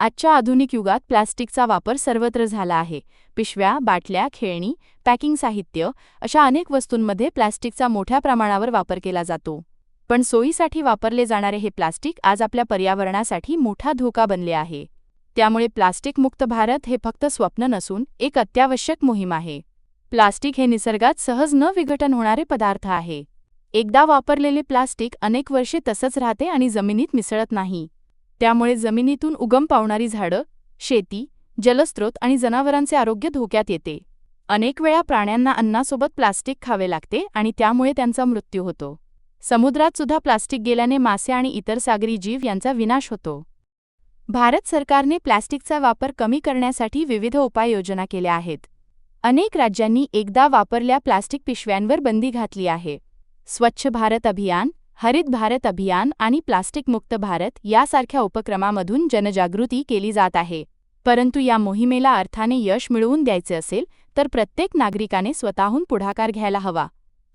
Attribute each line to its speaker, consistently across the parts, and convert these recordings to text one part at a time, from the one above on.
Speaker 1: आजच्या आधुनिक युगात प्लास्टिकचा वापर सर्वत्र झाला आहे. पिशव्या बाटल्या खेळणी पॅकिंग साहित्य अशा अनेक वस्तूंमध्ये प्लास्टिकचा मोठ्या प्रमाणावर वापर केला जातो. पण सोयीसाठी वापरले जाणारे हे प्लास्टिक आज आपल्या पर्यावरणासाठी मोठा धोका बनले आहे. त्यामुळे प्लास्टिक मुक्त भारत हे फक्त स्वप्न नसून एक अत्यावश्यक मोहीम आहे. प्लास्टिक हे निसर्गात सहज न विघटन होणारे पदार्थ आहे. एकदा वापरलेले प्लास्टिक अनेक वर्षे तसंच राहते आणि जमिनीत मिसळत नाही. त्यामुळे जमिनीतून उगम पावणारी झाडं शेती जलस्रोत आणि जनावरांचे आरोग्य धोक्यात येते. अनेक वेळा प्राण्यांना अन्नासोबत प्लास्टिक खावे लागते आणि त्यामुळे त्यांचा मृत्यू होतो. समुद्रात सुद्धा प्लास्टिक गेल्याने मासे आणि इतर सागरी जीव यांचा विनाश होतो. भारत सरकारने प्लास्टिकचा वापर कमी करण्यासाठी विविध उपाययोजना केल्या आहेत. अनेक राज्यांनी एकदा वापरल्या प्लास्टिक पिशव्यांवर बंदी घातली आहे. स्वच्छ भारत अभियान हरित भारत अभियान आणि प्लास्टिक मुक्त भारत यासारख्या उपक्रमामधून जनजागृती केली जात आहे. परंतु या मोहिमेला अर्थाने यश मिळवून द्यायचे असेल तर प्रत्येक नागरिकाने स्वतःहून पुढाकार घ्यायला हवा.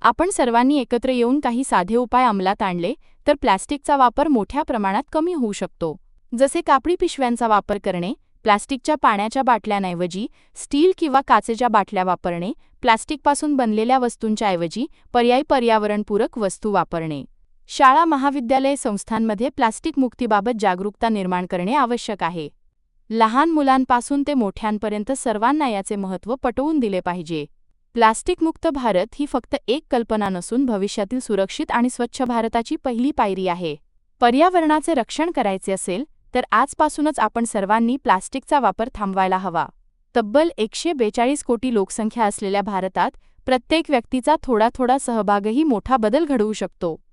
Speaker 1: आपण सर्वांनी एकत्र येऊन काही साधे उपाय अंमलात आणले तर प्लास्टिकचा वापर मोठ्या प्रमाणात कमी होऊ शकतो. जसे कापडी पिशव्यांचा वापर करणे प्लास्टिकच्या पाण्याच्या बाटल्यांऐवजी स्टील किंवा काचेच्या बाटल्या वापरणे प्लास्टिकपासून बनलेल्या वस्तूंच्याऐवजी पर्यायी पर्यावरणपूरक वस्तू वापरणे. शाळा महाविद्यालय संस्थांमध्ये प्लास्टिक मुक्तीबाबत जागरूकता निर्माण करणे आवश्यक आहे. लहान मुलांपासून ते मोठ्यांपर्यंत सर्वांना याचे महत्त्व पटवून दिले पाहिजे. प्लास्टिकमुक्त भारत ही फक्त एक कल्पना नसून भविष्यातील सुरक्षित आणि स्वच्छ भारताची पहिली पायरी आहे. पर्यावरणाचे रक्षण करायचे असेल तर आजपासूनच आपण सर्वांनी प्लास्टिकचा वापर थांबवायला हवा. तब्बल एकशे बेचाळीस कोटी लोकसंख्या असलेल्या भारतात प्रत्येक व्यक्तीचा थोडा थोडा सहभागही मोठा बदल घडवू शकतो.